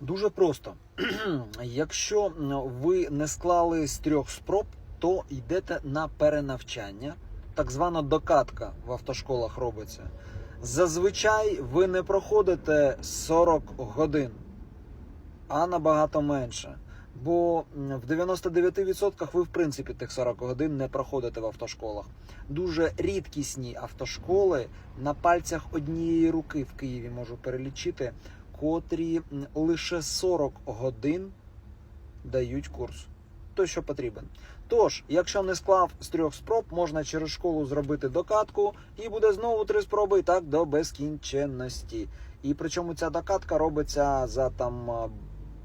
Дуже просто. Якщо ви не склали з трьох спроб, то йдете на перенавчання. Так звана докатка в автошколах робиться. Зазвичай ви не проходите 40 годин, а набагато менше. Бо в 99% ви, в принципі, тих 40 годин не проходите в автошколах. Дуже рідкісні автошколи на пальцях однієї руки в Києві можу перелічити, котрі лише 40 годин дають курс. Той, що потрібен. Тож, якщо не склав з трьох спроб, можна через школу зробити докатку, і буде знову три спроби, і так до безкінченності. І причому ця докатка робиться за там,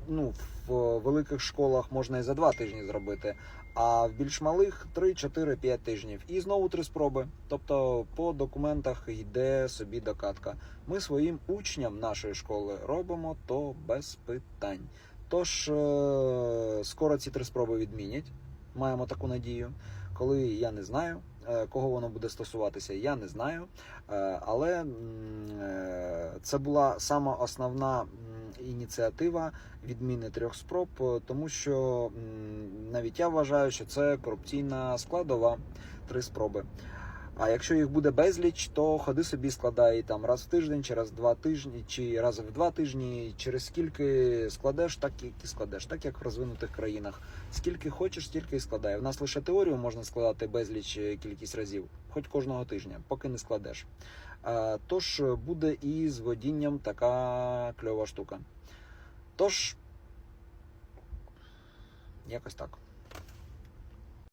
ну, в великих школах можна і за два тижні зробити, а в більш малих 3, 4, 5 тижнів. І знову три спроби. Тобто по документах йде собі докатка. Ми своїм учням нашої школи робимо то без питань. Тож е, скоро ці три спроби відмінять. Маємо таку надію. Коли я не знаю, е, кого воно буде стосуватися, я не знаю. Е, Але е, це була сама основна ініціатива відміни трьох спроб, е, тому що навіть я вважаю, що це корупційна складова три спроби. А якщо їх буде безліч, то ходи собі складай там раз в тиждень, в два тижні, чи раз в два тижні. Через скільки складеш, так і складеш, так як в розвинутих країнах. Скільки хочеш, стільки і складай. У нас лише теорію можна складати безліч е, кількість разів, хоч кожного тижня, поки не складеш. Тож е, буде і з водінням така кльова штука. Тож, якось так.